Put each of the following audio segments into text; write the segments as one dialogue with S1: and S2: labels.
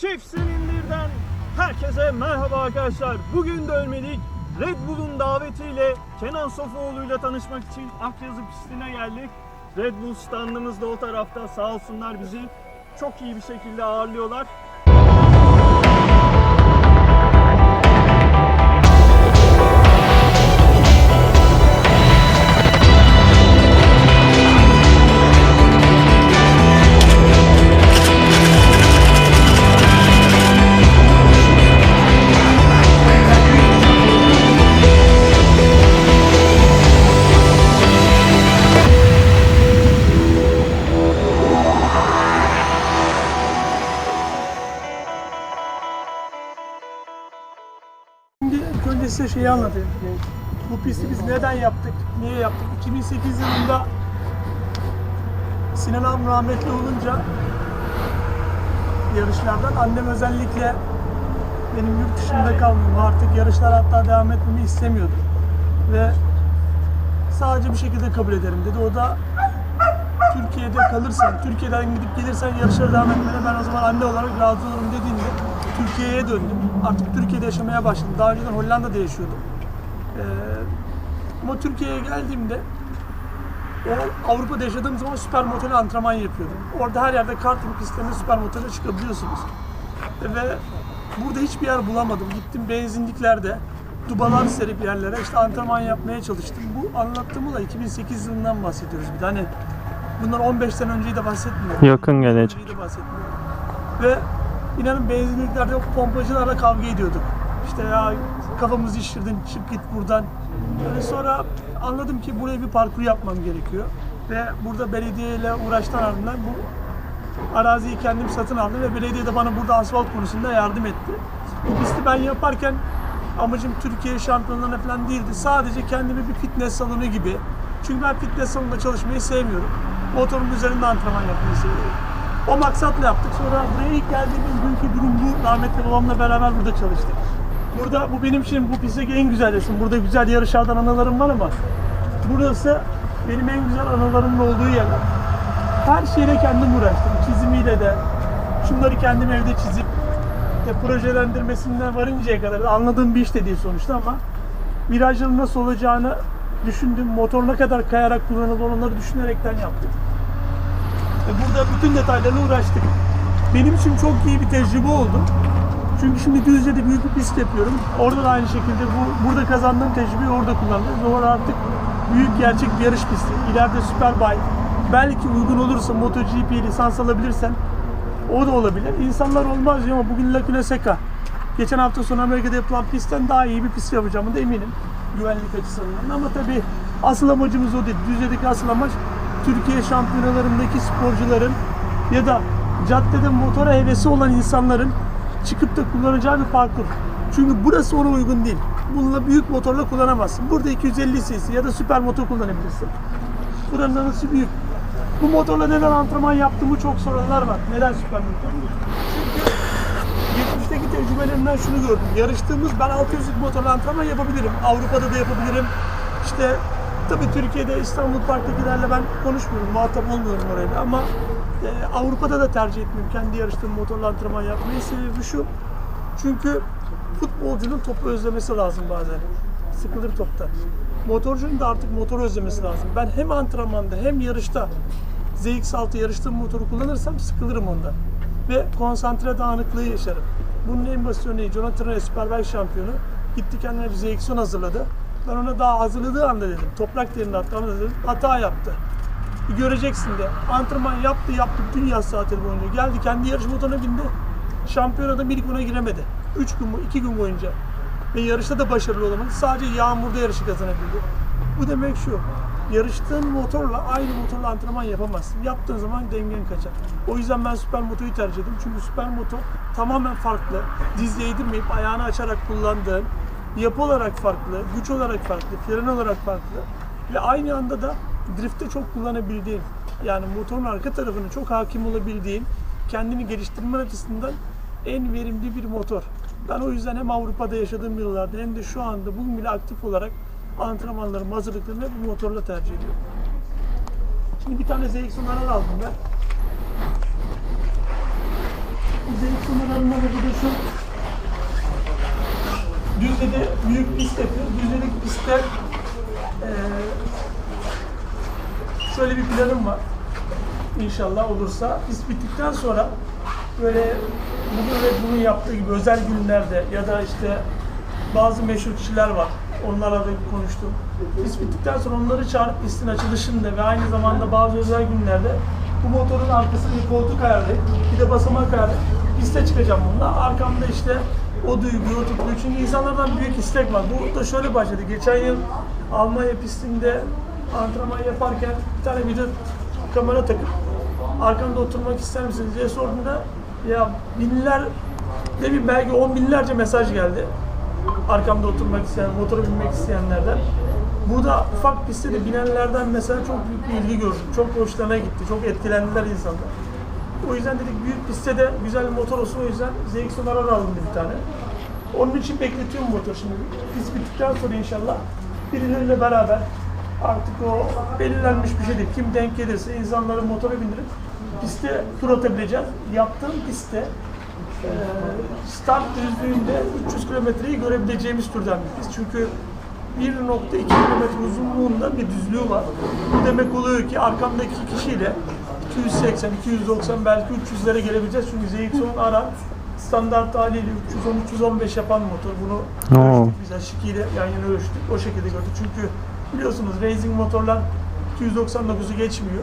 S1: Çift silindirden herkese merhaba arkadaşlar. Bugün de ölmedik. Red Bull'un davetiyle Kenan Sofuoğlu ile tanışmak için Akyazı pistine geldik. Red Bull standımız da o tarafta. Sağ olsunlar bizi çok iyi bir şekilde ağırlıyorlar.
S2: Şeyi anlatayım. Bu pisti biz neden yaptık, niye yaptık? 2008 yılında Sinan ağam rahmetli olunca yarışlardan annem özellikle benim yurt dışında kalmamı artık yarışlar hatta devam etmemi istemiyordu. Ve sadece bir şekilde kabul ederim dedi. O da Türkiye'de kalırsan, Türkiye'den gidip gelirsen yarışlara devam etmene ben o zaman anne olarak razı olurum dediğinde Türkiye'ye döndüm. Artık Türkiye'de yaşamaya başladım. Daha önceden Hollanda'da yaşıyordum. Ee, ama Türkiye'ye geldiğimde o Avrupa'da yaşadığım zaman süper motorla antrenman yapıyordum. Orada her yerde karting pistlerinde süper motorla çıkabiliyorsunuz. Ve burada hiçbir yer bulamadım. Gittim benzinliklerde, dubalar serip yerlere işte antrenman yapmaya çalıştım. Bu anlattığım olay 2008 yılından bahsediyoruz bir de. Hani bundan 15 sene önceyi de bahsetmiyorum.
S1: Yakın gelecek.
S2: Önceyi de bahsetmiyorum. Ve inanın benzinliklerde pompacılarla kavga ediyorduk. İşte ya kafamızı şişirdin çık git buradan. Yani sonra anladım ki buraya bir parkur yapmam gerekiyor. Ve burada belediyeyle uğraştan ardından bu araziyi kendim satın aldım ve belediye de bana burada asfalt konusunda yardım etti. Bu pisti ben yaparken amacım Türkiye şampiyonlarına falan değildi. Sadece kendime bir fitness salonu gibi. Çünkü ben fitness salonunda çalışmayı sevmiyorum. Motorun üzerinde antrenman yapmayı seviyorum. O maksatla yaptık. Sonra buraya ilk geldiğimiz günkü durum bu. Rahmetli babamla beraber burada çalıştık. Burada bu benim için bu pistteki en güzel resim. Burada güzel yarışlardan anılarım var ama burası benim en güzel anılarımın olduğu yer. Her şeyle kendim uğraştım. Çizimiyle de. Şunları kendim evde çizip işte projelendirmesinden varıncaya kadar da anladığım bir iş de değil sonuçta ama virajların nasıl olacağını düşündüm. Motor ne kadar kayarak kullanılır onları düşünerekten yaptım. Burada bütün detaylarla uğraştık. Benim için çok iyi bir tecrübe oldu. Çünkü şimdi Düzce'de büyük bir pist yapıyorum. Orada da aynı şekilde bu burada kazandığım tecrübeyi orada. Ve orada artık büyük gerçek bir yarış pisti. İleride Superbike, belki uygun olursa MotoGP lisans alabilirsen o da olabilir. İnsanlar olmaz diyor ama bugün Laguna Seca. Geçen hafta sonu Amerika'da yapılan pistten daha iyi bir pist yapacağımı da eminim. Güvenlik açısından. Ama tabii asıl amacımız o değil. Düzce'deki asıl amaç Türkiye şampiyonalarındaki sporcuların ya da caddede motora hevesi olan insanların çıkıp da kullanacağı bir parkur. Çünkü burası ona uygun değil. Bununla büyük motorla kullanamazsın. Burada 250 cc ya da süper motor kullanabilirsin. Buranın anısı büyük. Bu motorla neden antrenman yaptığımı çok soranlar var. Neden süper motor? Çünkü geçmişteki tecrübelerimden şunu gördüm. Yarıştığımız ben 600'lük motorla antrenman yapabilirim. Avrupa'da da yapabilirim. İşte tabii Türkiye'de İstanbul Park'takilerle ben konuşmuyorum. Muhatap olmuyorum orayla ama e, Avrupa'da da tercih etmiyorum. Kendi yarıştığım motorla antrenman yapmayı. Sebebi şu. Çünkü futbolcunun topu özlemesi lazım bazen. Sıkılır toptan. Motorcunun da artık motoru özlemesi lazım. Ben hem antrenmanda hem yarışta ZX6 yarıştığım motoru kullanırsam sıkılırım ondan. Ve konsantre dağınıklığı yaşarım. Bunun en basit örneği Jonathan Rea Superbike şampiyonu gitti kendine bir ZX10 hazırladı. Ben ona daha hazırladığı anda dedim. Toprak derinde hatta dedim. Hata yaptı. Bir göreceksin de. Antrenman yaptı yaptı bütün yaz saatleri boyunca. Geldi kendi yarış motoruna bindi. Şampiyonada ilk ona giremedi. 3 gün, 2 gün boyunca. Ve yarışta da başarılı olamadı. Sadece yağmurda yarışı kazanabildi. Bu demek şu. Yarıştığın motorla aynı motorla antrenman yapamazsın. Yaptığın zaman dengen kaçar. O yüzden ben süper motoyu tercih ettim. Çünkü süper motor tamamen farklı. Diz yedirmeyip ayağını açarak kullandığın, yapı olarak farklı, güç olarak farklı, fren olarak farklı. Ve aynı anda da driftte çok kullanabildiğin, yani motorun arka tarafını çok hakim olabildiğin, kendini geliştirme açısından en verimli bir motor. Ben o yüzden hem Avrupa'da yaşadığım yıllarda hem de şu anda bugün bile aktif olarak antrenmanlarımı, hazırlıklarımı bu motorla tercih ediyorum. Şimdi bir tane ZX-10 aldım ben. ZX numaralarında da burada şu Düzce'de büyük pist yapıyor. Düzce'deki pistte eee şöyle bir planım var. İnşallah olursa. Pist bittikten sonra böyle bugün ve bunun yaptığı gibi özel günlerde ya da işte bazı meşhur kişiler var. Onlarla da konuştum. Pist bittikten sonra onları çağırıp pistin açılışında ve aynı zamanda bazı özel günlerde bu motorun arkasına bir koltuk ayarlayıp bir de basamak ayarlayıp piste çıkacağım bununla. Arkamda işte o duyguyu, o tutkuyu. Çünkü insanlardan büyük istek var. Bu da şöyle başladı. Geçen yıl Almanya pistinde antrenman yaparken bir tane video kamera takıp arkamda oturmak ister misiniz diye sorduğunda ya binler ne bileyim belki on binlerce mesaj geldi. Arkamda oturmak isteyen, motora binmek isteyenlerden. Burada ufak pistte de binenlerden mesela çok büyük bir ilgi gördüm. Çok hoşlarına gitti, çok etkilendiler insanlar. O yüzden dedik büyük pistte de güzel bir motor olsun o yüzden ZX Sonarar aldım bir tane. Onun için bekletiyorum motor şimdi. Pist bittikten sonra inşallah birileriyle beraber artık o belirlenmiş bir şey. Kim denk gelirse insanları motora bindirip piste tur atabileceğiz. Yaptığım pistte start düzlüğünde 300 kilometreyi görebileceğimiz türden bir pist. Çünkü 1.2 kilometre uzunluğunda bir düzlüğü var. Bu demek oluyor ki arkamdaki kişiyle 280, 290 belki 300'lere gelebileceğiz. Çünkü ZX-10 Aran standart haliyle 310-315 yapan motor. Bunu
S3: Oo.
S2: ölçtük biz Aşiki'yle yan yana ölçtük. O şekilde gördük. Çünkü biliyorsunuz racing motorlar 299'u geçmiyor.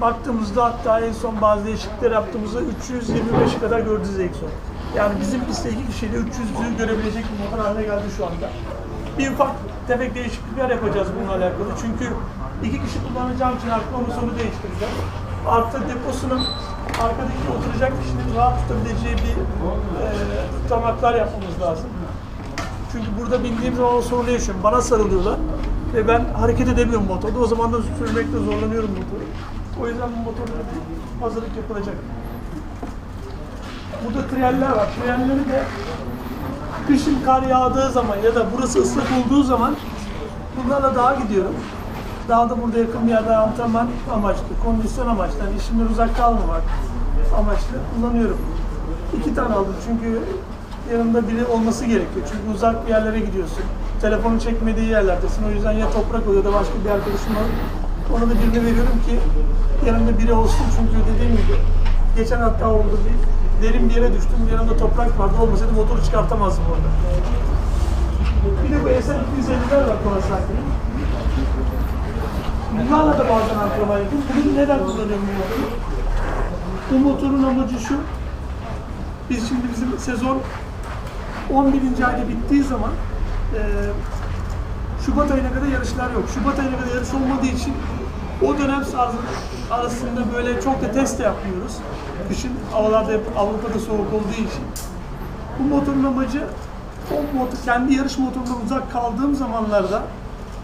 S2: Baktığımızda hatta en son bazı değişiklikler yaptığımızda 325'e kadar gördü ZX-10. Yani bizim pistte iki kişiyle 300'lüğü görebilecek bir motor haline geldi şu anda. Bir ufak tefek değişiklikler yapacağız bununla alakalı. Çünkü iki kişi kullanacağım için artık onun sonu değiştireceğim. Artı deposunun arkadaki oturacak kişinin rahat tutabileceği bir e, tutamaklar yapmamız lazım. Çünkü burada bindiğim zaman o sorunu yaşıyorum. Bana sarılıyorlar ve ben hareket edemiyorum motorda. O zaman da sürmekte zorlanıyorum motoru. O yüzden bu motorda bir hazırlık yapılacak. Burada triyaller var. Triyalleri de kışın kar yağdığı zaman ya da burası ıslak olduğu zaman bunlarla dağa gidiyorum. Dağda burada yakın bir yerde antrenman amaçlı, kondisyon amaçlı, yani işimden uzak kalmamak amaçlı kullanıyorum. İki tane aldım çünkü yanımda biri olması gerekiyor. Çünkü uzak bir yerlere gidiyorsun. Telefonu çekmediği yerlerdesin. O yüzden ya toprak oluyor ya da başka bir arkadaşım var. Ona da birini veriyorum ki yanımda biri olsun. Çünkü dediğim gibi geçen hatta oldu bir derin bir yere düştüm. Yanımda toprak vardı. Olmasaydı motoru çıkartamazdım orada. Bir de bu SL 250'ler var Kawasaki'nin. Bunlarla da bazen antrenman yapıyorum. Bugün neden kullanıyorum bu motoru? Bu motorun amacı şu. Biz şimdi bizim sezon 11. ayda bittiği zaman eee Şubat ayına kadar yarışlar yok. Şubat ayına kadar yarış olmadığı için o dönem arasında böyle çok da test de yapmıyoruz. Kışın havalarda hep Avrupa'da soğuk olduğu için. Bu motorun amacı o motor, kendi yarış motorundan uzak kaldığım zamanlarda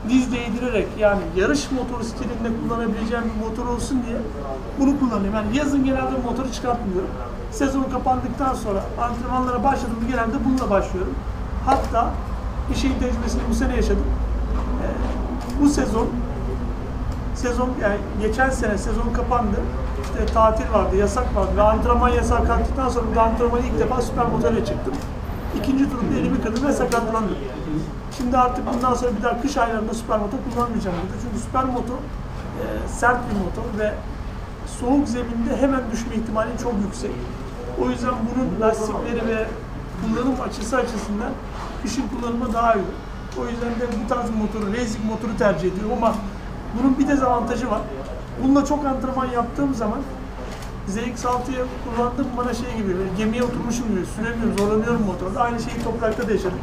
S2: diz değdirerek yani yarış motoru stilinde kullanabileceğim bir motor olsun diye bunu kullanıyorum. Yani yazın genelde motoru çıkartmıyorum. Sezon kapandıktan sonra antrenmanlara başladığımda genelde bununla başlıyorum. Hatta bir şeyin tecrübesini bu sene yaşadım. Ee, bu sezon sezon yani geçen sene sezon kapandı. İşte tatil vardı, yasak vardı ve antrenman yasağı kalktıktan sonra da antrenmana ilk defa süper motorla çıktım. İkinci turda elimi kırdım ve sakatlandım. Şimdi artık bundan sonra bir daha kış aylarında süper motor kullanmayacağım dedi. Çünkü süper motor e, sert bir motor ve soğuk zeminde hemen düşme ihtimali çok yüksek. O yüzden bunun lastikleri ve kullanım açısı açısından kışın kullanımı daha iyi. O yüzden de bu tarz motoru, racing motoru tercih ediyorum ama bunun bir dezavantajı var. Bununla çok antrenman yaptığım zaman ZX6'yı kullandığım bana şey gibi, gemiye oturmuşum gibi süremiyorum, zorlanıyorum motorda. Aynı şeyi toprakta da yaşadım.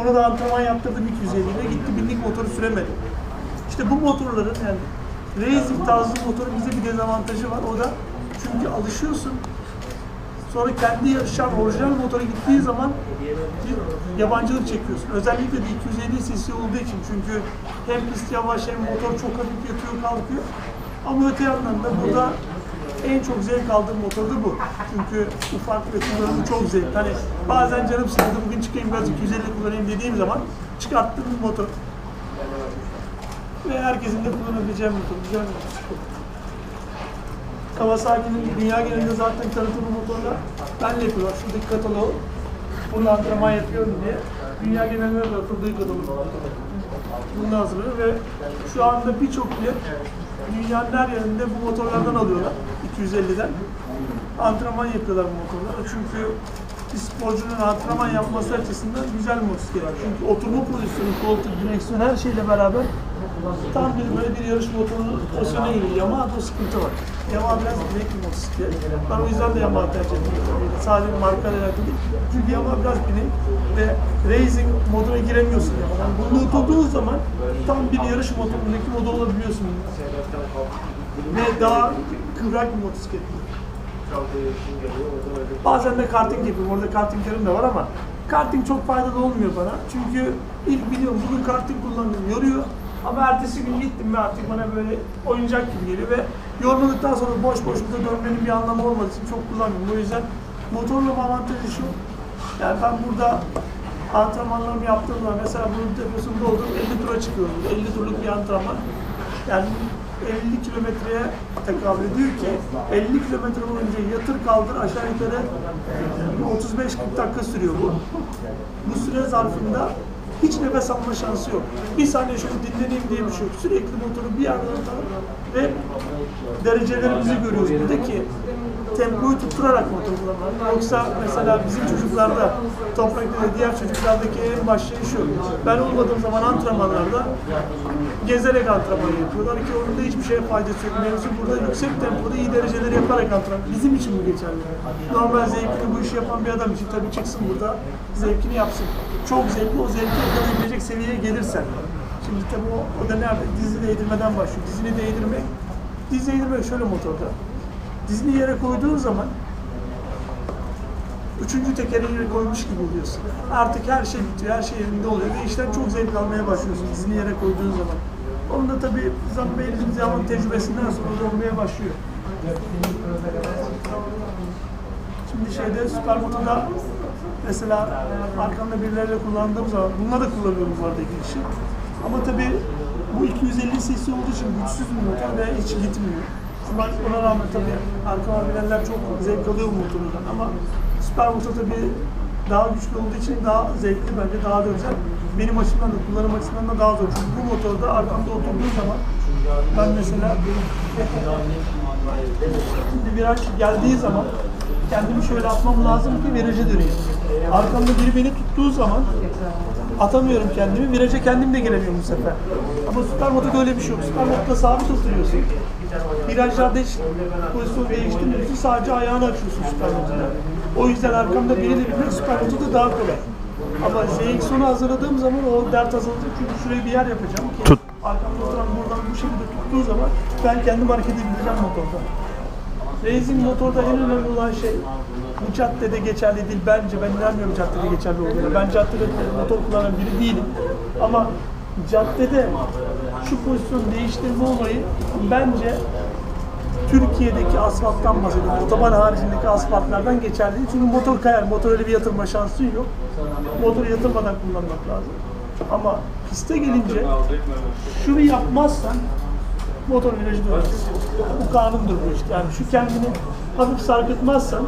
S2: Onu da antrenman yaptırdım 250 ile, gitti binlik motoru süremedim. İşte bu motorların yani racing tarzı motorun bize bir dezavantajı var. O da çünkü alışıyorsun. Sonra kendi yarışan orijinal motora gittiği zaman bir yabancılık çekiyorsun. Özellikle de 250 cc olduğu için çünkü hem pist yavaş hem motor çok hafif yatıyor kalkıyor. Ama öte yandan da burada en çok zevk aldığım motor da bu. Çünkü ufak ve kullanımı çok zevk. Hani bazen canım sıkıldı bugün çıkayım biraz 250 kullanayım dediğim zaman çıkarttığım motor. Ve herkesin de kullanabileceği motor. Güzel bir. Kawasaki'nin dünya genelinde zaten tanıtımı motorlar benle yapıyorlar. Şuradaki katalog. Bunu antrenman yapıyorum diye. Dünya genelinde de atıldığı katalog. Bunu hazırlıyor ve şu anda birçok yer dünyanın her yerinde bu motorlardan alıyorlar. 250'den. Antrenman yapıyorlar bu motorlarla. Çünkü bir sporcunun antrenman yapması açısından güzel motosiklet. Çünkü oturma pozisyonu, koltuk, direksiyon her şeyle beraber tam bir böyle bir yarış motorunun pozisyona giriyor. Yamaha'da sıkıntı var. Yamaha biraz binek bir motosiklet. Ben o yüzden de Yamaha tercih ediyorum. Sadece markayla alakalı değil. Çünkü Yamaha biraz binek ve racing moduna giremiyorsun Yamaha'dan. Bunu oturduğun zaman tam bir yarış motorundaki modu olabiliyorsun. Ve daha kıvrak bir motosiklet. Bazen de karting yapıyorum. Orada kartinglerim de var ama karting çok faydalı olmuyor bana. Çünkü ilk biliyorum bugün karting kullandım yoruyor. Ama ertesi gün gittim ve artık bana böyle oyuncak gibi geliyor ve yormadıktan sonra boş boş burada dönmenin bir anlamı olmadığı için çok kullanmıyorum. O yüzden motorla avantajı şu. Yani ben burada antrenmanlarımı yaptığım zaman mesela bunun tepesinde olduğum 50 tura çıkıyorum. 50 turluk bir antrenman. Yani 50 kilometreye tekabül ediyor ki 50 kilometre boyunca yatır kaldır aşağı yukarı 35-40 dakika sürüyor bu. Bu süre zarfında hiç nefes alma şansı yok. Bir saniye şöyle dinleneyim diye bir şey yok. Sürekli motoru bir yerden atalım ve derecelerimizi görüyoruz. Buradaki tempoyu tutturarak motor kullanmak. Yoksa mesela bizim çocuklarda, toprakta diğer çocuklardaki en baş şey şu. Ben olmadığım zaman antrenmanlarda gezerek antrenman yapıyorlar ki onun da hiçbir şeye faydası yok. Mevzu burada yüksek tempoda iyi dereceleri yaparak antrenman. Bizim için bu geçerli. Normal zevkini bu işi yapan bir adam için tabii çıksın burada zevkini yapsın. Çok zevkli o zevki yakalayabilecek seviyeye gelirsen. Şimdi tabii o, o da nerede? Dizi değdirmeden başlıyor. Dizini değdirmek. Dizi değdirmek şöyle motorda. Dizini yere koyduğun zaman üçüncü tekeri yere koymuş gibi oluyorsun. Artık her şey bitiyor, her şey yerinde oluyor ve işten çok zevk almaya başlıyorsun dizini yere koyduğun zaman. Onu da tabii belirli bir zaman tecrübesinden sonra olmaya başlıyor. Şimdi şeyde Supermoto'da mesela arkamda birileriyle kullandığım zaman, bununla da kullanıyorum bu arada iki kişi. Ama tabii bu 250 cc olduğu için güçsüz bir motor ve hiç gitmiyor. Ama ona rağmen tabii arkama bilenler çok zevk alıyor motorundan ama Supermoto tabii daha güçlü olduğu için daha zevkli bence daha da güzel. Benim açımdan da kullanım açısından da daha zor. Çünkü bu motorda arkamda oturduğum zaman ben mesela Şimdi viraj geldiği zaman kendimi şöyle atmam lazım ki viraja döneyim. Arkamda biri beni tuttuğu zaman atamıyorum kendimi. Viraja kendim de giremiyorum bu sefer. Ama Supermoto'da öyle bir şey yok. Supermoto'da sabit oturuyorsun. Virajlarda hiç pozisyon değiştirmiyorsun. Sadece ayağını açıyorsun Supermoto'da. O yüzden arkamda biriyle binmek Supermoto'da daha kolay. Ama ZX10'u hazırladığım zaman o dert azalacak çünkü şuraya bir yer yapacağım ki
S1: Tut.
S2: arkamda oturan buradan bu şekilde tuttuğu zaman ben kendim hareket edebileceğim motorda. Racing motorda en önemli olan şey bu caddede geçerli değil bence. Ben inanmıyorum caddede geçerli olduğuna. Ben caddede motor kullanan biri değilim. Ama caddede şu pozisyon değiştirme olayı bence Türkiye'deki asfalttan bahsediyorum. Otoban haricindeki asfaltlardan geçerli değil. Çünkü motor kayar. Motor öyle bir yatırma şansı yok. Motoru yatırmadan kullanmak lazım. Ama piste gelince şunu yapmazsan motor virajı dönüyor. Bu kanundur bu işte. Yani şu kendini hafif sarkıtmazsan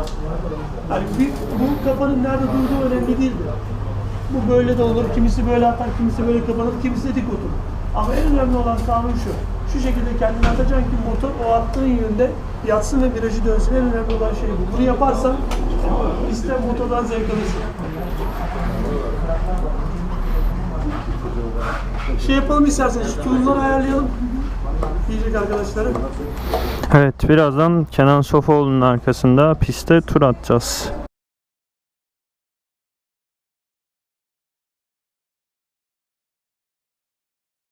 S2: yani bir, bu kafanın nerede durduğu önemli değildir. Bu böyle de olur, kimisi böyle atar, kimisi böyle kapanır, kimisi de dik oturur. Ama en önemli olan kanun şu. Şu şekilde kendini atacaksın ki motor o attığın yönde yatsın ve virajı dönsün. En önemli olan şey bu. Bunu yaparsan iste motordan zevk alırsın. Şey yapalım isterseniz, şu ayarlayalım. Diyecek arkadaşlarım.
S1: Evet birazdan Kenan Sofoğlu'nun arkasında piste tur atacağız.